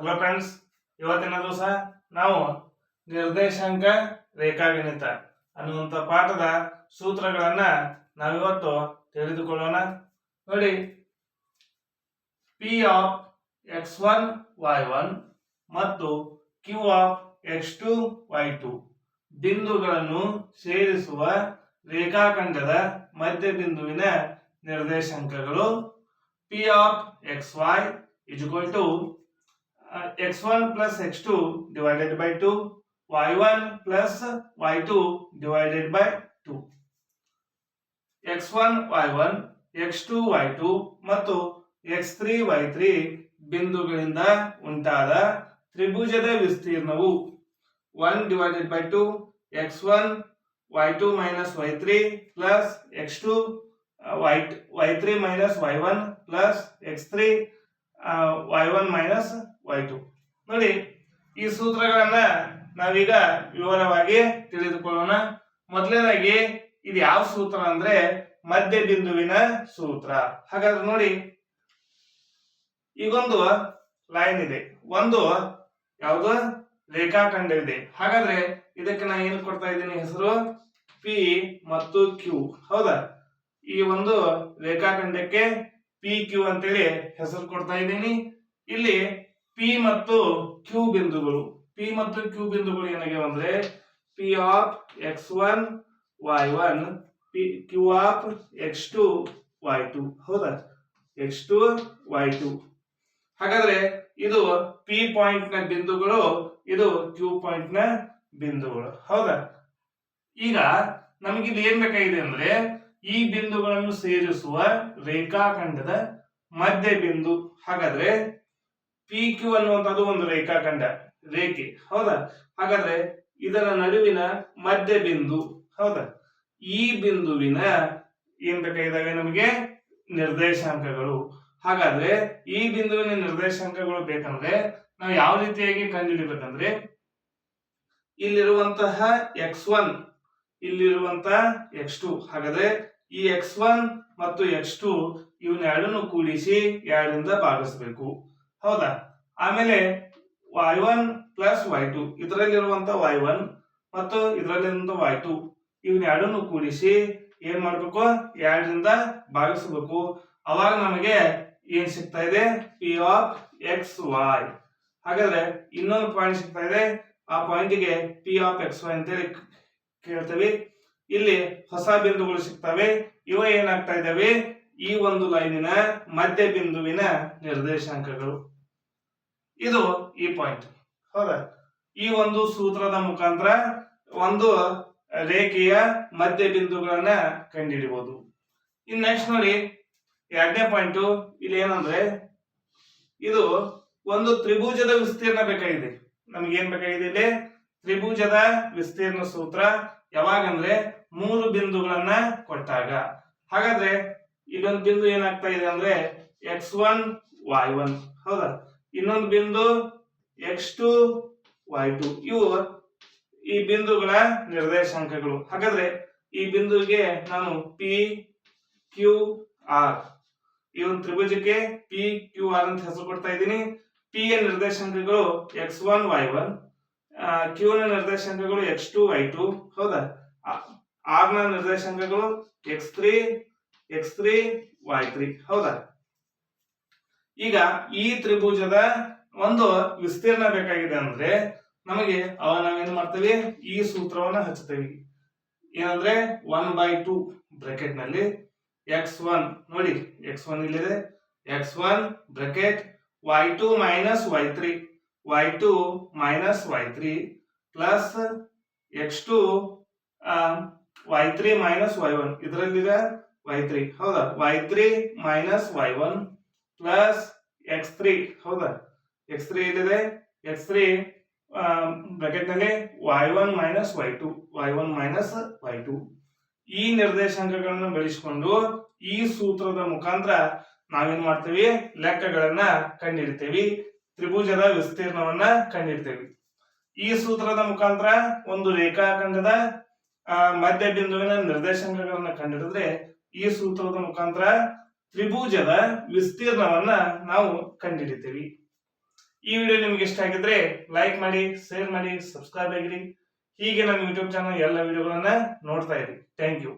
Hello friends ಇವತ್ತಿನ ದಿವಸ ನಾವು ನಿರ್ದೇಶಾಂಕ ರೇಖಾಗಣಿತ ಅನ್ನುವಂಥ ಪಾಠದ ಸೂತ್ರಗಳನ್ನ ನಾವಿವತ್ತು ತಿಳಿದುಕೊಳ್ಳೋಣ. ನೋಡಿ P of x one y one ಮತ್ತು Q of x two y two ಬಿಂದುಗಳನ್ನು ಸೇರಿಸುವ ರೇಖಾಖಂಡದ ಮಧ್ಯ ಬಿಂದುವಿನ ನಿರ್ದೇಶಾಂಕಗಳು P of x y equal to uh, x1 plus x2 divided by 2 y1 plus y2 divided by 2 x1 y1 x2 y2 ಮತ್ತು x3 y3 ಬಿಂದುಗಳಿಂದ ಉಂಟಾದ ತ್ರಿಭುಜದ ವಿಸ್ತೀರ್ಣವು 1 divided by 2 x1 y2 minus y3 plus x2 uh, y, y3 minus y1 plus x3 y one minus y two ನೋಡಿ, ಈ ಸೂತ್ರಗಳನ್ನ ನಾವೀಗ ವಿವರವಾಗಿ ತಿಳಿದುಕೊಳ್ಳೋಣ. ಮೊದಲನೇದಾಗಿ, ಇದು ಯಾವ ಸೂತ್ರ ಅಂದ್ರೆ ಮಧ್ಯ ಬಿಂದುವಿನ ಸೂತ್ರ. ಹಾಗಾದ್ರೆ ನೋಡಿ, ಈಗೊಂದು ಲೈನ್ ಇದೆ. ಒಂದು ಯಾವುದು? ರೇಖಾಖಂಡ ಇದೆ ಹಾಗಾದ್ರೆ ಇದಕ್ಕೆ ನಾ ಏನು ಕೊಡ್ತಾ ಇದ್ದೀನಿ ಹೆಸರು? ಪಿ ಮತ್ತು ಕ್ಯೂ ಹೌದಾ? ಈ ಒಂದು ರೇಖಾಖಂಡಕ್ಕೆ ಪಿ ಕ್ಯೂ ಅಂತೇಳಿ ಹೆಸರು ಕೊಡ್ತಾ ಇದ್ದೀನಿ. ಇಲ್ಲಿ ಪಿ ಮತ್ತು ಕ್ಯೂ ಬಿಂದುಗಳು. ಪಿ ಮತ್ತು ಕ್ಯೂ ಬಿಂದುಗಳು ಏನಾಗ್ಯಾವ ಅಂದ್ರೆ P of x one y one P Q of x two y two ಹೌದಾ? ಎಕ್ಸ್ ಟು ವೈ ಟು ಹಾಗಾದ್ರೆ ಇದು ಪಿ ಪಾಯಿಂಟ್ನ ಬಿಂದುಗಳು, ಇದು ಕ್ಯೂ ಪಾಯಿಂಟ್ನ ಬಿಂದುಗಳು. ಹೌದಾ? ಈಗ ನಮಗೆ ಇಲ್ಲಿ ಏನ್ ಬೇಕಾಗಿದೆ ಅಂದ್ರೆ ಈ ಬಿಂದುಗಳನ್ನು ಸೇರಿಸುವ ರೇಖಾಖಂಡದ ಮಧ್ಯ ಬಿಂದು ಹಾಗಾದ್ರೆ ಪಿ ಕ್ಯೂ ಅನ್ನುವಂಥದ್ದು ಒಂದು ರೇಖಾಖಂಡ, ರೇಖೆ, ಹೌದಾ? ಹಾಗಾದ್ರೆ ಇದರ ನಡುವಿನ ಮಧ್ಯ ಬಿಂದು, ಹೌದಾ? ಈ ಬಿಂದುವಿನ ಏನ್ ಬೇಕಾಗಿದ್ದಾವೆ ನಮಗೆ? ನಿರ್ದೇಶಾಂಕಗಳು. ಹಾಗಾದ್ರೆ ಈ ಬಿಂದುವಿನ ನಿರ್ದೇಶಾಂಕಗಳು ಬೇಕಂದ್ರೆ ನಾವು ಯಾವ ರೀತಿಯಾಗಿ ಕಂಡುಹಿಡಿಬೇಕಂದ್ರೆ ಇಲ್ಲಿರುವಂತಹ ಎಕ್ಸ್ ಒನ್ ಇಲ್ಲಿರುವಂತಹ ಎಕ್ಸ್ ಟು ಹಾಗಾದ್ರೆ ಈ ಎಕ್ಸ್ ಒನ್ ಮತ್ತು ಎಕ್ಸ್ ಟು ಇವನ್ನೆರಡನ್ನು ಕೂಡಿಸಿ ಎರಡರಿಂದ ಭಾಗಿಸ್ಬೇಕು. ಹೌದಾ? ಆಮೇಲೆ y one plus y two ಇದರಲ್ಲಿರುವಂತ y one ಮತ್ತು ಇದರಲ್ಲಿರುವಂತ ವೈ ಟು ಇವನ್ನ ಎರಡನ್ನು ಕೂಡಿಸಿ ಏನ್ ಮಾಡ್ಬೇಕು? ಎರಡರಿಂದ ಭಾಗಿಸಬೇಕು. ಅವಾಗ ನಮಗೆ ಏನ್ ಸಿಗ್ತಾ ಇದೆ? ಪಿ ಆಫ್ ಎಕ್ಸ್ ವೈ ಹಾಗಾದ್ರೆ ಇನ್ನೊಂದು ಪಾಯಿಂಟ್ ಸಿಗ್ತಾ ಇದೆ. ಆ ಪಾಯಿಂಟ್ಗೆ ಪಿ ಆಫ್ ಎಕ್ಸ್ ವೈ ಅಂತೇಳಿ ಕೇಳ್ತೇವೆ. ಇಲ್ಲಿ ಹೊಸ ಬಿಂದುಗಳು ಸಿಗ್ತವೆ. ಇವ ಏನಾಗ್ತಾ ಇದ್ದಾವೆ? ಈ ಒಂದು ಲೈನಿನ ಮಧ್ಯ ಬಿಂದುವಿನ ನಿರ್ದೇಶಾಂಕಗಳು. ಇದು ಈ ಪಾಯಿಂಟ್ ಹೌದಾ? ಈ ಒಂದು ಸೂತ್ರದ ಮುಖಾಂತರ ಒಂದು ರೇಖೆಯ ಮಧ್ಯ ಬಿಂದುಗಳನ್ನ ಕಂಡುಹಿಡಿಬಹುದು ಇನ್ ನೆಕ್ಸ್ಟ್ ನೋಡಿ, ಎರಡನೇ ಪಾಯಿಂಟ್ ಇಲ್ಲಿ ಏನಂದ್ರೆ ಇದು ಒಂದು ತ್ರಿಭುಜದ ವಿಸ್ತೀರ್ಣ ಬೇಕಾಗಿದೆ. ನಮ್ಗೆ ಏನ್ ಬೇಕಾಗಿದೆ ಇಲ್ಲಿ? ತ್ರಿಭುಜದ ವಿಸ್ತೀರ್ಣ ಸೂತ್ರ ಯಾವಾಗಂದ್ರೆ ಮೂರು ಬಿಂದುಗಳನ್ನ ಕೊಟ್ಟಾಗ. ಹಾಗಾದ್ರೆ ಇಲ್ಲೊಂದು ಬಿಂದು ಏನಾಗ್ತಾ ಇದೆ ಅಂದ್ರೆ ಎಕ್ಸ್ ಒನ್ ವೈ ಒನ್ ಹೌದಾ? ಇನ್ನೊಂದು ಬಿಂದು ಎಕ್ಸ್ ಟು ವೈ ಟು ಇವು ಈ ಬಿಂದುಗಳ ನಿರ್ದೇಶಾಂಕಗಳು. ಹಾಗಾದ್ರೆ ಈ ಬಿಂದುವಿಗೆ ನಾನು ಪಿ ಕ್ಯೂ ಆರ್ ಈ ಒಂದು ತ್ರಿಭುಜಕ್ಕೆ ಪಿ ಕ್ಯೂ ಆರ್ ಅಂತ ಹೆಸರು ಕೊಡ್ತಾ ಇದ್ದೀನಿ. ಪಿ ಯ ನಿರ್ದೇಶಾಂಕಗಳು x one y one Q ನ ನಿರ್ದೇಶಾಂಕಗಳು ಎಕ್ಸ್ ಟು ವೈ ಟು ಹೌದಾ? ಆರ್ನ ನಿರ್ದೇಶಾಂಕಗಳು x three x three y three ಹೌದಾ? ಈಗ ಈ ತ್ರಿಭುಜದ ಒಂದು ವಿಸ್ತೀರ್ಣ ಬೇಕಾಗಿದೆ ಅಂದ್ರೆ ನಮಗೆ ಅವ ನಾವೇನ್ ಮಾಡ್ತೀವಿ? ಈ ಸೂತ್ರವನ್ನ ಹಚ್ತೇವೆ ಏನಂದ್ರೆ ಒನ್ ಬೈ ಟು ಬ್ರಾಕೆಟ್ನಲ್ಲಿ ಎಕ್ಸ್ ಒನ್ ನೋಡಿ ಎಕ್ಸ್ ಒನ್ ಇಲ್ಲಿದೆ x one bracket y two minus y three y two minus y three plus x two y three minus y one ಇದರಲ್ಲಿದೆ ವೈ ತ್ರೀ ಹೌದಾ? Y three minus y one plus x three ಹೌದಾ? X three ಇಲ್ಲಿದೆ x three ಬ್ರಾಕೆಟ್ನಲ್ಲಿ y one minus y two y one minus y two ಈ ನಿರ್ದೇಶಾಂಕಗಳನ್ನು ಬೆಳೆಸಿಕೊಂಡು ಈ ಸೂತ್ರದ ಮುಖಾಂತರ ನಾವೇನ್ ಮಾಡ್ತೀವಿ? ಲೆಕ್ಕಗಳನ್ನ ಕಂಡುಹಿಡಿತೇವಿ ತ್ರಿಭುಜದ ವಿಸ್ತೀರ್ಣವನ್ನ ಕಂಡಿಡ್ತೇವಿ. ಈ ಸೂತ್ರದ ಮುಖಾಂತರ ಒಂದು ರೇಖಾಖಂಡದ ಮಧ್ಯ ಬಿಂದುವಿನ ನಿರ್ದೇಶಾಂಕಗಳನ್ನ ಕಂಡುಹಿಡಿದ್ರೆ ಈ ಸೂತ್ರದ ಮುಖಾಂತರ ತ್ರಿಭುಜದ ವಿಸ್ತೀರ್ಣವನ್ನ ನಾವು ಕಂಡುಹಿಡಿತೀವಿ ಈ ವಿಡಿಯೋ ನಿಮ್ಗೆ ಇಷ್ಟ ಆಗಿದ್ರೆ ಲೈಕ್ ಮಾಡಿ ಶೇರ್ ಮಾಡಿ ಸಬ್ಸ್ಕ್ರೈಬ್ ಆಗಿರಿ. ಹೀಗೆ ನಮ್ಮ ಯೂಟ್ಯೂಬ್ ಚಾನಲ್ ಎಲ್ಲ ವಿಡಿಯೋಗಳನ್ನ ನೋಡ್ತಾ ಇರಿ. Thank you